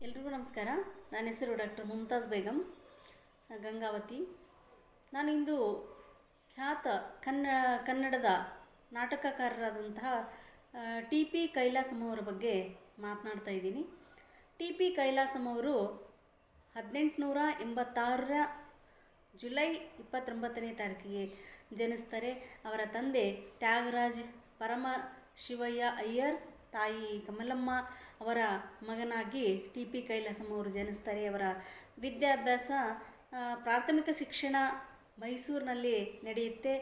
ಎಲ್ರಿಗೂ ನಮಸ್ಕಾರ. ನನ್ನ ಹೆಸರು ಡಾಕ್ಟರ್ ಮುಮ್ತಾಜ್ ಬೇಗಂ, ಗಂಗಾವತಿ. ನಾನು ಇಂದು ಖ್ಯಾತ ಕನ್ನ, ಕನ್ನಡದ ನಾಟಕಕಾರರಾದಂತಹ ಟಿ ಪಿ ಕೈಲಾಸಂ ಅವರ ಬಗ್ಗೆ ಮಾತನಾಡ್ತಾ ಇದ್ದೀನಿ. ಟಿ ಪಿ ಕೈಲಾಸಂ ಅವರು ಹದಿನೆಂಟುನೂರ ಎಂಬತ್ತಾರರ ಜುಲೈ ಇಪ್ಪತ್ತೊಂಬತ್ತನೇ ತಾರೀಕಿಗೆ ಜನಿಸ್ತಾರೆ. ಅವರ ತಂದೆ ತ್ಯಾಗರಾಜ್ ಪರಮ ಶಿವಯ್ಯ ಅಯ್ಯರ್ ತಾಯಿ ಕಮಲಮ್ಮ ಅವರ ಮಗನಾಗಿ ಟಿ ಪಿ ಕೈಲಾಸಂ ಅವರು ಜನಿಸ್ತಾರೆ. ಅವರ ವಿದ್ಯಾಭ್ಯಾಸ ಪ್ರಾಥಮಿಕ ಶಿಕ್ಷಣ ಮೈಸೂರಿನಲ್ಲಿ ನಡೆಯುತ್ತೆ.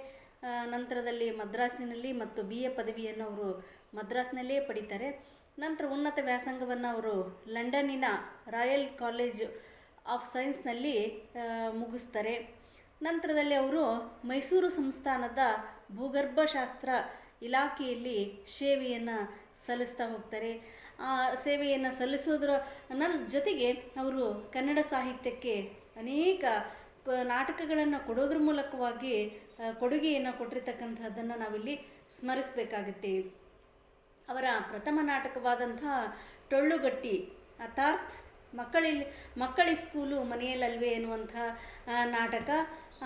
ನಂತರದಲ್ಲಿ ಮದ್ರಾಸಿನಲ್ಲಿ ಮತ್ತು ಬಿ ಎ ಪದವಿಯನ್ನು ಅವರು ಮದ್ರಾಸ್ನಲ್ಲೇ ಪಡಿತಾರೆ. ನಂತರ ಉನ್ನತ ವ್ಯಾಸಂಗವನ್ನು ಅವರು ಲಂಡನ್ನಿನ ರಾಯಲ್ ಕಾಲೇಜ್ ಆಫ್ ಸೈನ್ಸ್ನಲ್ಲಿ ಮುಗಿಸ್ತಾರೆ. ನಂತರದಲ್ಲಿ ಅವರು ಮೈಸೂರು ಸಂಸ್ಥಾನದ ಭೂಗರ್ಭಶಾಸ್ತ್ರ ಇಲಾಖೆಯಲ್ಲಿ ಸೇವೆಯನ್ನು ಸಲ್ಲಿಸ್ತಾ ಹೋಗ್ತಾರೆ. ಆ ಸೇವೆಯನ್ನು ಸಲ್ಲಿಸೋದ್ರ ನನ್ನ ಜೊತೆಗೆ ಅವರು ಕನ್ನಡ ಸಾಹಿತ್ಯಕ್ಕೆ ಅನೇಕ ನಾಟಕಗಳನ್ನು ಕೊಡೋದ್ರ ಮೂಲಕವಾಗಿ ಕೊಡುಗೆಯನ್ನು ಕೊಟ್ಟಿರ್ತಕ್ಕಂಥದ್ದನ್ನು ನಾವಿಲ್ಲಿ ಸ್ಮರಿಸಬೇಕಾಗುತ್ತೆ. ಅವರ ಪ್ರಥಮ ನಾಟಕವಾದಂಥ ಟೊಳ್ಳುಗಟ್ಟಿ ಅರ್ಥಾತ್ ಮಕ್ಕಳಿ ಮಕ್ಕಳಿ ಸ್ಕೂಲು ಮನೆಯಲ್ಲಲ್ವೇ ಎನ್ನುವಂಥ ನಾಟಕ,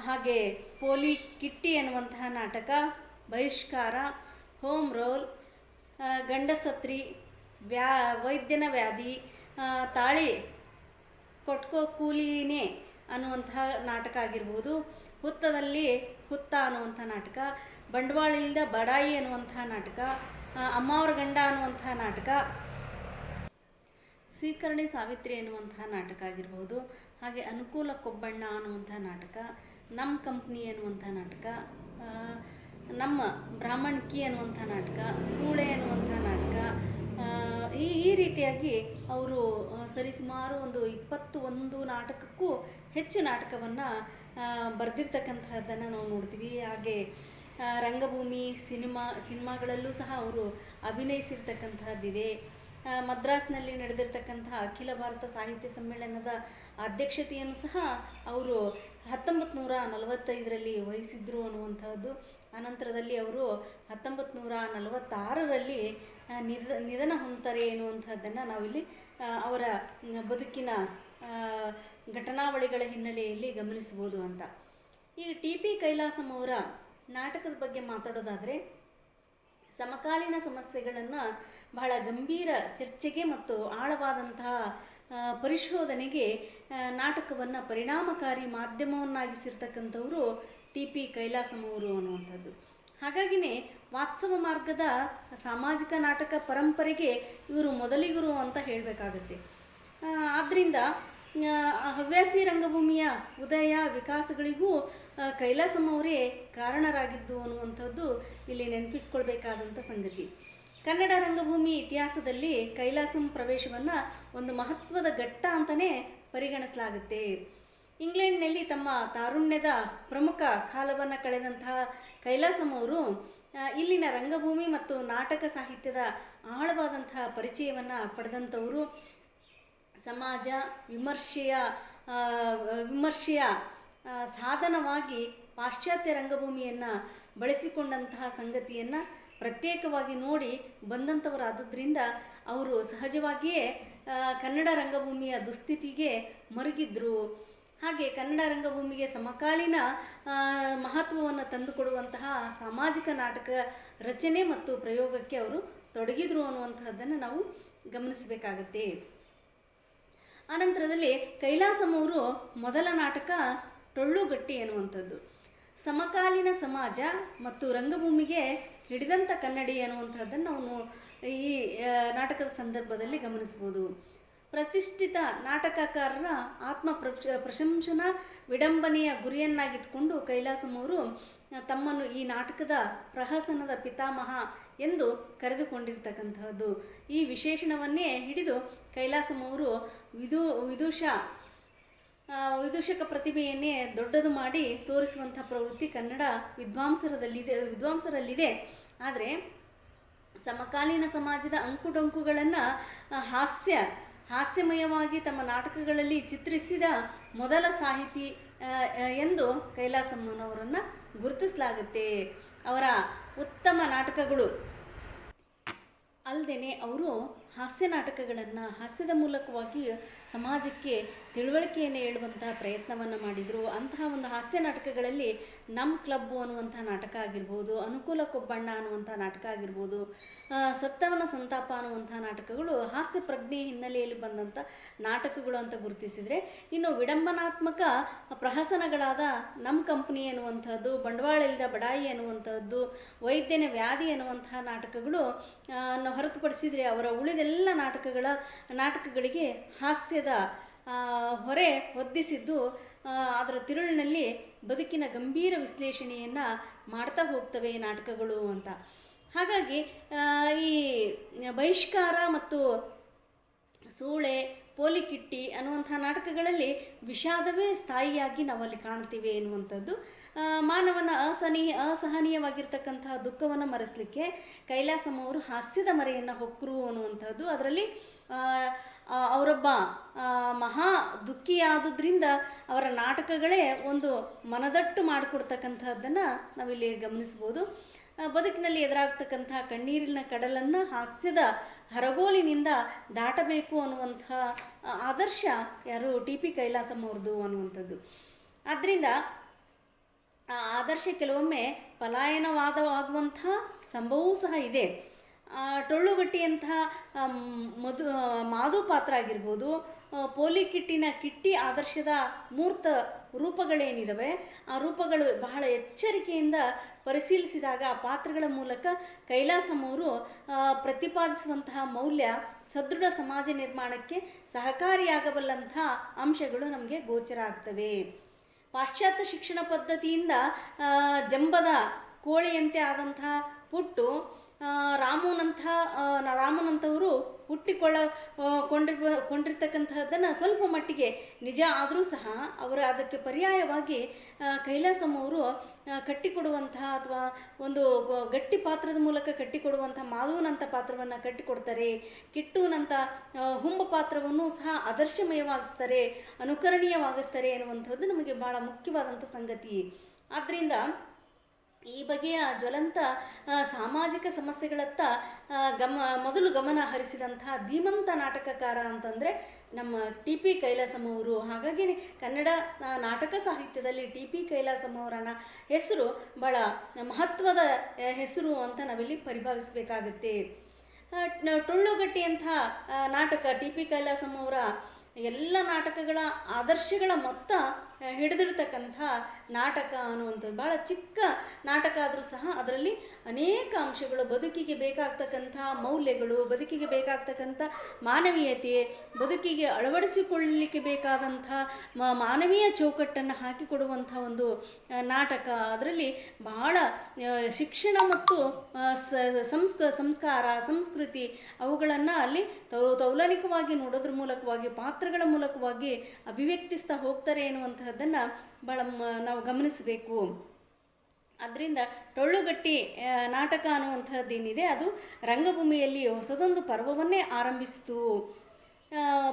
ಹಾಗೆ ಪೋಲಿ ಕಿಟ್ಟಿ ಎನ್ನುವಂತಹ ನಾಟಕ, ಬಹಿಷ್ಕಾರ, ಹೋಮ್ ರೋಲ್ ಗಂಡಸತ್ರಿ, ವ್ಯಾ, ವೈದ್ಯನ ವ್ಯಾಧಿ ತಾಳಿ ಕೊಟ್ಕೋ ಕೂಲಿನೇ ಅನ್ನುವಂತಹ ನಾಟಕ ಆಗಿರ್ಬೋದು. ಹುತ್ತದಲ್ಲಿ ಹುತ್ತ ಅನ್ನುವಂಥ ನಾಟಕ ಬಂಡವಾಳ ಬಡಾಯಿ ಅನ್ನುವಂಥ ನಾಟಕ ಅಮ್ಮಾವ್ರ ಗಂಡ ಅನ್ನುವಂಥ ನಾಟಕ ಸೀಕರ್ಣಿ ಸಾವಿತ್ರಿ ಎನ್ನುವಂತಹ ನಾಟಕ ಆಗಿರ್ಬೋದು. ಹಾಗೆ ಅನುಕೂಲ ಕೊಬ್ಬಣ್ಣ ಅನ್ನುವಂಥ ನಾಟಕ ನಮ್ಮ ಕಂಪ್ನಿ ಅನ್ನುವಂಥ ನಾಟಕ ನಮ್ಮ ಬ್ರಾಹ್ಮಣಕಿ ಅನ್ನುವಂಥ ನಾಟಕ ಸೂಳೆ ಅನ್ನುವಂಥ ನಾಟಕ ಈ ಈ ರೀತಿಯಾಗಿ ಅವರು ಸರಿಸುಮಾರು ಒಂದು ಇಪ್ಪತ್ತು ಒಂದು ನಾಟಕಕ್ಕೂ ಹೆಚ್ಚು ನಾಟಕವನ್ನು ಬರೆದಿರ್ತಕ್ಕಂಥದ್ದನ್ನು ನಾವು ನೋಡ್ತೀವಿ. ಹಾಗೆ ರಂಗಭೂಮಿ ಸಿನಿಮಾ ಸಿನಿಮಾಗಳಲ್ಲೂ ಸಹ ಅವರು ಅಭಿನಯಿಸಿರ್ತಕ್ಕಂಥದ್ದಿದೆ ಆ, ಮದ್ರಾಸ್ನಲ್ಲಿ ನಡೆದಿರ್ತಕ್ಕಂತಹ ಅಖಿಲ ಭಾರತ ಸಾಹಿತ್ಯ ಸಮ್ಮೇಳನದ ಅಧ್ಯಕ್ಷತೆಯನ್ನು ಸಹ ಅವರು ಹತ್ತೊಂಬತ್ತು ನೂರ ನಲವತ್ತೈದರಲ್ಲಿ ವಹಿಸಿದ್ರು ಅನ್ನುವಂಥದ್ದು ಅನಂತರದಲ್ಲಿ ಅವರು ಹತ್ತೊಂಬತ್ತು ನೂರ ನಲವತ್ತಾರರಲ್ಲಿ ನಿಧ, ನಿಧನ ಹೊಂದ್ತಾರೆ ಎನ್ನುವಂಥದ್ದನ್ನು ನಾವಿಲ್ಲಿ ಅವರ ಬದುಕಿನ ಘಟನಾವಳಿಗಳ ಹಿನ್ನೆಲೆಯಲ್ಲಿ ಗಮನಿಸ್ಬೋದು ಅಂತ. ಈಗ ಟಿ ಪಿ ಕೈಲಾಸಂ ಅವರ ನಾಟಕದ ಬಗ್ಗೆ ಮಾತಾಡೋದಾದರೆ ಸಮಕಾಲೀನ ಸಮಸ್ಯೆಗಳನ್ನು ಬಹಳ ಗಂಭೀರ ಚರ್ಚೆಗೆ ಮತ್ತು ಆಳವಾದಂತಹ ಪರಿಶೋಧನೆಗೆ ನಾಟಕವನ್ನು ಪರಿಣಾಮಕಾರಿ ಮಾಧ್ಯಮವನ್ನಾಗಿಸಿರ್ತಕ್ಕಂಥವರು ಟಿ ಪಿ ಕೈಲಾಸಮವರು ಅನ್ನುವಂಥದ್ದು. ಹಾಗಾಗಿನೇ ವಾತ್ಸವ ಮಾರ್ಗದ ಸಾಮಾಜಿಕ ನಾಟಕ ಪರಂಪರೆಗೆ ಇವರು ಮೊದಲಿಗರು ಅಂತ ಹೇಳಬೇಕಾಗತ್ತೆ. ಆದ್ದರಿಂದ ಹವ್ಯಾಸಿ ರಂಗಭೂಮಿಯ ಉದಯ ವಿಕಾಸಗಳಿಗೂ ಕೈಲಾಸಮ್ಮವರೇ ಕಾರಣರಾಗಿದ್ದು ಅನ್ನುವಂಥದ್ದು ಇಲ್ಲಿ ನೆನಪಿಸ್ಕೊಳ್ಬೇಕಾದಂಥ ಸಂಗತಿ. ಕನ್ನಡ ರಂಗಭೂಮಿ ಇತಿಹಾಸದಲ್ಲಿ ಕೈಲಾಸಂ ಪ್ರವೇಶವನ್ನು ಒಂದು ಮಹತ್ವದ ಘಟ್ಟ ಅಂತಲೇ ಪರಿಗಣಿಸಲಾಗುತ್ತೆ. ಇಂಗ್ಲೆಂಡ್ನಲ್ಲಿ ತಮ್ಮ ತಾರುಣ್ಯದ ಪ್ರಮುಖ ಕಾಲವನ್ನು ಕಳೆದಂತಹ ಕೈಲಾಸಂ ಅವರು ಇಲ್ಲಿನ ರಂಗಭೂಮಿ ಮತ್ತು ನಾಟಕ ಸಾಹಿತ್ಯದ ಆಳವಾದಂತಹ ಪರಿಚಯವನ್ನು ಪಡೆದಂಥವರು. ಸಮಾಜ ವಿಮರ್ಶೆಯ ವಿಮರ್ಶೆಯ ಸಾಧನವಾಗಿ ಪಾಶ್ಚಾತ್ಯ ರಂಗಭೂಮಿಯನ್ನು ಬಳಸಿಕೊಂಡಂತಹ ಸಂಗತಿಯನ್ನು ಪ್ರತ್ಯೇಕವಾಗಿ ನೋಡಿ ಬಂದಂಥವರಾದದ್ರಿಂದ ಅವರು ಸಹಜವಾಗಿಯೇ ಕನ್ನಡ ರಂಗಭೂಮಿಯ ದುಸ್ಥಿತಿಗೆ ಮರುಗಿದ್ರು. ಹಾಗೆ ಕನ್ನಡ ರಂಗಭೂಮಿಗೆ ಸಮಕಾಲೀನ ಮಹತ್ವವನ್ನು ತಂದುಕೊಡುವಂತಹ ಸಾಮಾಜಿಕ ನಾಟಕ ರಚನೆ ಮತ್ತು ಪ್ರಯೋಗಕ್ಕೆ ಅವರು ತೊಡಗಿದ್ರು ಅನ್ನುವಂತಹದ್ದನ್ನು ನಾವು ಗಮನಿಸಬೇಕಾಗತ್ತೆ. ಆನಂತರದಲ್ಲಿ ಕೈಲಾಸಂ ಅವರು ಮೊದಲ ನಾಟಕ ಟೊಳ್ಳುಗಟ್ಟಿ ಎನ್ನುವಂಥದ್ದು. ಸಮಕಾಲೀನ ಸಮಾಜ ಮತ್ತು ರಂಗಭೂಮಿಗೆ ಹಿಡಿದಂಥ ಕನ್ನಡಿ ಅನ್ನುವಂಥದ್ದನ್ನು ನಾವು ಈ ನಾಟಕದ ಸಂದರ್ಭದಲ್ಲಿ ಗಮನಿಸ್ಬೋದು. ಪ್ರತಿಷ್ಠಿತ ನಾಟಕಕಾರರ ಆತ್ಮ ಪ್ರಶ, ಪ್ರಶಂಸನಾ ವಿಡಂಬನೆಯ ಗುರಿಯನ್ನಾಗಿಟ್ಕೊಂಡು ಕೈಲಾಸಂ ಅವರು ತಮ್ಮನ್ನು ಈ ನಾಟಕದ ಪ್ರಹಸನದ ಪಿತಾಮಹ ಎಂದು ಕರೆದುಕೊಂಡಿರ್ತಕ್ಕಂತಹದ್ದು ಈ ವಿಶೇಷಣವನ್ನೇ ಹಿಡಿದು ಕೈಲಾಸಂ ಅವರು ವಿದು, ವಿದುಷ ವಿದೂಷಕ ಪ್ರತಿಭೆಯನ್ನೇ ದೊಡ್ಡದು ಮಾಡಿ ತೋರಿಸುವಂಥ ಪ್ರವೃತ್ತಿ ಕನ್ನಡ ವಿದ್ವಾಂಸರದಲ್ಲಿದೆ, ವಿದ್ವಾಂಸರಲ್ಲಿದೆ. ಆದರೆ ಸಮಕಾಲೀನ ಸಮಾಜದ ಅಂಕುಡೊಂಕುಗಳನ್ನು ಹಾಸ್ಯ ಹಾಸ್ಯಮಯವಾಗಿ ತಮ್ಮ ನಾಟಕಗಳಲ್ಲಿ ಚಿತ್ರಿಸಿದ ಮೊದಲ ಸಾಹಿತಿ ಎಂದು ಕೈಲಾಸಮ್ಮನವರನ್ನು ಗುರುತಿಸಲಾಗುತ್ತೆ. ಅವರ ಉತ್ತಮ ನಾಟಕಗಳು ಅಲ್ಲದೆ ಅವರು ಹಾಸ್ಯ ನಾಟಕಗಳನ್ನು ಹಾಸ್ಯದ ಮೂಲಕವಾಗಿ ಸಮಾಜಕ್ಕೆ ತಿಳುವಳಿಕೆಯನ್ನು ಹೇಳುವಂತಹ ಪ್ರಯತ್ನವನ್ನು ಮಾಡಿದರು. ಅಂತಹ ಒಂದು ಹಾಸ್ಯ ನಾಟಕಗಳಲ್ಲಿ ನಮ್ಮ ಕ್ಲಬ್ಬು ಅನ್ನುವಂಥ ನಾಟಕ ಆಗಿರ್ಬೋದು ಅನುಕೂಲ ಕೊಬ್ಬಣ್ಣ ಅನ್ನುವಂಥ ನಾಟಕ ಆಗಿರ್ಬೋದು ಸತ್ತವನ ಸಂತಾಪ ಅನ್ನುವಂಥ ನಾಟಕಗಳು ಹಾಸ್ಯ ಪ್ರಜ್ಞೆ ಹಿನ್ನೆಲೆಯಲ್ಲಿ ಬಂದಂಥ ನಾಟಕಗಳು ಅಂತ ಗುರುತಿಸಿದರೆ, ಇನ್ನು ವಿಡಂಬನಾತ್ಮಕ ಪ್ರಹಸನಗಳಾದ ನಮ್ಮ ಕಂಪ್ನಿ ಎನ್ನುವಂಥದ್ದು ಬಂಡವಾಳ ಇಲ್ಲದ ಬಡಾಯಿ ಎನ್ನುವಂಥದ್ದು ವೈದ್ಯನ ವ್ಯಾಧಿ ಎನ್ನುವಂತಹ ನಾಟಕಗಳು ಹೊರತುಪಡಿಸಿದರೆ ಅವರ ಉಳಿದೆಲ್ಲ ನಾಟಕಗಳ, ನಾಟಕಗಳಿಗೆ ಹಾಸ್ಯದ ಹೊರೆ ಹೊದ್ದಿಸಿದ್ದು ಅದರ ತಿರುಳಿನಲ್ಲಿ ಬದುಕಿನ ಗಂಭೀರ ವಿಶ್ಲೇಷಣೆಯನ್ನು ಮಾಡ್ತಾ ಹೋಗ್ತವೆ ನಾಟಕಗಳು ಅಂತ. ಹಾಗಾಗಿ ಈ ಬಹಿಷ್ಕಾರ ಮತ್ತು ಸೂಳೆ, ಪೋಲಿಕಿಟ್ಟಿ ಅನ್ನುವಂಥ ನಾಟಕಗಳಲ್ಲಿ ವಿಷಾದವೇ ಸ್ಥಾಯಿಯಾಗಿ ನಾವಲ್ಲಿ ಕಾಣ್ತೀವಿ ಎನ್ನುವಂಥದ್ದು. ಮಾನವನ ಅಸಹನಿ ಅಸಹನೀಯವಾಗಿರ್ತಕ್ಕಂತಹ ದುಃಖವನ್ನು ಮರೆಸಲಿಕ್ಕೆ ಕೈಲಾಸಂ ಅವರು ಹಾಸ್ಯದ ಮರೆಯನ್ನು ಹೊಕ್ಕರು ಅನ್ನುವಂಥದ್ದು. ಅದರಲ್ಲಿ ಅವರೊಬ್ಬ ಮಹಾ ದುಃಖಿಯಾದುದರಿಂದ ಅವರ ನಾಟಕಗಳೇ ಒಂದು ಮನದಟ್ಟು ಮಾಡಿಕೊಡ್ತಕ್ಕಂಥದ್ದನ್ನು ನಾವಿಲ್ಲಿ ಗಮನಿಸ್ಬೋದು. ಬದುಕಿನಲ್ಲಿ ಎದುರಾಗ್ತಕ್ಕಂಥ ಕಣ್ಣೀರಿನ ಕಡಲನ್ನು ಹಾಸ್ಯದ ಹರಗೋಲಿನಿಂದ ದಾಟಬೇಕು ಅನ್ನುವಂಥ ಆದರ್ಶ ಯಾರು ಟಿ ಪಿ ಕೈಲಾಸಂ ಅವ್ರದ್ದು ಅನ್ನುವಂಥದ್ದು. ಆದ್ದರಿಂದ ಆ ಆದರ್ಶ ಕೆಲವೊಮ್ಮೆ ಪಲಾಯನವಾದವಾಗುವಂಥ ಸಂಭವವೂ ಸಹ ಇದೆ. ಆಮ್, ಮಧು ಮಾಧು ಪಾತ್ರ ಆಗಿರ್ಬೋದು ಪೋಲಿ ಕಿಟ್ಟಿನ ಕಿಟ್ಟಿ ಆದರ್ಶದ ಮೂರ್ತ ರೂಪಗಳೇನಿದ್ದಾವೆ ಆ ರೂಪಗಳು ಬಹಳ ಎಚ್ಚರಿಕೆಯಿಂದ ಪರಿಶೀಲಿಸಿದಾಗ ಆ ಪಾತ್ರಗಳ ಮೂಲಕ ಕೈಲಾಸಂ ಅವರು ಪ್ರತಿಪಾದಿಸುವಂತಹ ಮೌಲ್ಯ ಸದೃಢ ಸಮಾಜ ನಿರ್ಮಾಣಕ್ಕೆ ಸಹಕಾರಿಯಾಗಬಲ್ಲಂತಹ ಅಂಶಗಳು ನಮಗೆ ಗೋಚರ ಆಗ್ತವೆ. ಪಾಶ್ಚಾತ್ಯ ಶಿಕ್ಷಣ ಪದ್ಧತಿಯಿಂದ ಜಂಬದ ಕೋಳಿಯಂತೆ ಆದಂತಹ ಪುಟ್ಟು ರಾಮುನಂಥ ರಾಮನಂಥವರು ಹುಟ್ಟಿಕೊಳ್ಳ ಕೊಂಡಿರ್ಬ, ಕೊಂಡಿರ್ತಕ್ಕಂಥದ್ದನ್ನು ಸ್ವಲ್ಪ ಮಟ್ಟಿಗೆ ನಿಜ ಆದರೂ ಸಹ ಅವರು ಅದಕ್ಕೆ ಪರ್ಯಾಯವಾಗಿ ಕೈಲಾಸಮ್ಮವರು ಕಟ್ಟಿಕೊಡುವಂತಹ ಅಥವಾ ಒಂದು ಗಟ್ಟಿ ಪಾತ್ರದ ಮೂಲಕ ಕಟ್ಟಿಕೊಡುವಂಥ ಮಾಧುವನಂಥ ಪಾತ್ರವನ್ನು ಕಟ್ಟಿಕೊಡ್ತಾರೆ. ಕಿಟ್ಟುನಂಥ ಹುಂಬ ಪಾತ್ರವನ್ನು ಸಹ ಆದರ್ಶಮಯವಾಗಿಸ್ತಾರೆ, ಅನುಕರಣೀಯವಾಗಿಸ್ತಾರೆ ಎನ್ನುವಂಥದ್ದು ನಮಗೆ ಭಾಳ ಮುಖ್ಯವಾದಂಥ ಸಂಗತಿ. ಆದ್ದರಿಂದ ಈ ಬಗೆಯ ಜ್ವಲಂತ ಸಾಮಾಜಿಕ ಸಮಸ್ಯೆಗಳತ್ತ ಗಮ, ಮೊದಲು ಗಮನ ಹರಿಸಿದಂತಹ ಧೀಮಂತ ನಾಟಕಕಾರ ಅಂತಂದರೆ ನಮ್ಮ ಟಿ ಪಿ ಕೈಲಾಸಂ ಅವರು. ಹಾಗಾಗಿ ಕನ್ನಡ ನಾಟಕ ಸಾಹಿತ್ಯದಲ್ಲಿ ಟಿ ಪಿ ಕೈಲಾಸಂ ಅವರನ್ನ ಹೆಸರು ಬಹಳ ಮಹತ್ವದ ಹೆಸರು ಅಂತ ನಾವಿಲ್ಲಿ ಪರಿಭಾವಿಸಬೇಕಾಗುತ್ತೆ. ಟೊಳ್ಳುಗಟ್ಟಿಯಂಥ ನಾಟಕ ಟಿ ಪಿ ಕೈಲಾಸಂ ಅವರ ಎಲ್ಲ ನಾಟಕಗಳ ಆದರ್ಶಗಳ ಮೊತ್ತ ಹಿಡಿದಿರ್ತಕ್ಕಂಥ ನಾಟಕ ಅನ್ನುವಂಥದ್ದು. ಭಾಳ ಚಿಕ್ಕ ನಾಟಕ ಆದರೂ ಸಹ ಅದರಲ್ಲಿ ಅನೇಕ ಅಂಶಗಳು, ಬದುಕಿಗೆ ಬೇಕಾಗ್ತಕ್ಕಂಥ ಮೌಲ್ಯಗಳು, ಬದುಕಿಗೆ ಬೇಕಾಗ್ತಕ್ಕಂಥ ಮಾನವೀಯತೆ ಬದುಕಿಗೆ ಅಳವಡಿಸಿಕೊಳ್ಳಲಿಕ್ಕೆ ಬೇಕಾದಂಥ ಮಾನವೀಯ ಚೌಕಟ್ಟನ್ನು ಹಾಕಿಕೊಡುವಂಥ ಒಂದು ನಾಟಕ. ಅದರಲ್ಲಿ ಬಹಳ ಶಿಕ್ಷಣ ಮತ್ತು ಸಂಸ್ಕ, ಸಂಸ್ಕಾರ, ಸಂಸ್ಕೃತಿ ಅವುಗಳನ್ನು ಅಲ್ಲಿ ತೌ, ತೌಲನಿಕವಾಗಿ ನೋಡೋದ್ರ ಮೂಲಕವಾಗಿ, ಪಾತ್ರಗಳ ಮೂಲಕವಾಗಿ ಅಭಿವ್ಯಕ್ತಿಸ್ತಾ ಹೋಗ್ತಾರೆ ಎನ್ನುವಂತಹದ್ದನ್ನು ಭಾಳ ನಾವು ಗಮನಿಸಬೇಕು. ಅದರಿಂದ ಟೊಳ್ಳುಗಟ್ಟಿ ನಾಟಕ ಅನ್ನುವಂಥದ್ದೇನಿದೆ ಅದು ರಂಗಭೂಮಿಯಲ್ಲಿ ಹೊಸದೊಂದು ಪರ್ವವನ್ನೇ ಆರಂಭಿಸಿತು.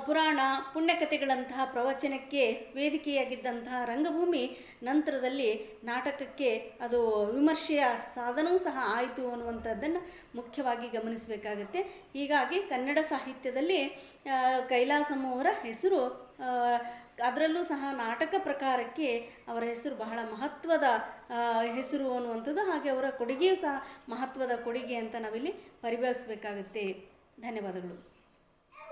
ಪುರಾಣ, ಪುಣ್ಯಕಥೆಗಳಂತಹ ಪ್ರವಚನಕ್ಕೆ ವೇದಿಕೆಯಾಗಿದ್ದಂತಹ ರಂಗಭೂಮಿ ನಂತರದಲ್ಲಿ ನಾಟಕಕ್ಕೆ ಅದು ವಿಮರ್ಶೆಯ ಸಾಧನವೂ ಸಹ ಆಯಿತು ಅನ್ನುವಂಥದ್ದನ್ನು ಮುಖ್ಯವಾಗಿ ಗಮನಿಸಬೇಕಾಗತ್ತೆ. ಹೀಗಾಗಿ ಕನ್ನಡ ಸಾಹಿತ್ಯದಲ್ಲಿ ಕೈಲಾಸಮ್ಮವರ ಹೆಸರು ಅದರಲ್ಲೂ ಸಹ ನಾಟಕ ಪ್ರಕಾರಕ್ಕೆ ಅವರ ಹೆಸರು ಬಹಳ ಮಹತ್ವದ ಹೆಸರು ಅನ್ನುವಂಥದ್ದು, ಹಾಗೆ ಅವರ ಕೊಡುಗೆಯೂ ಸಹ ಮಹತ್ವದ ಕೊಡುಗೆ ಅಂತ ನಾವಿಲ್ಲಿ ಪರಿಭಾವಿಸಬೇಕಾಗುತ್ತೆ. ಧನ್ಯವಾದಗಳು.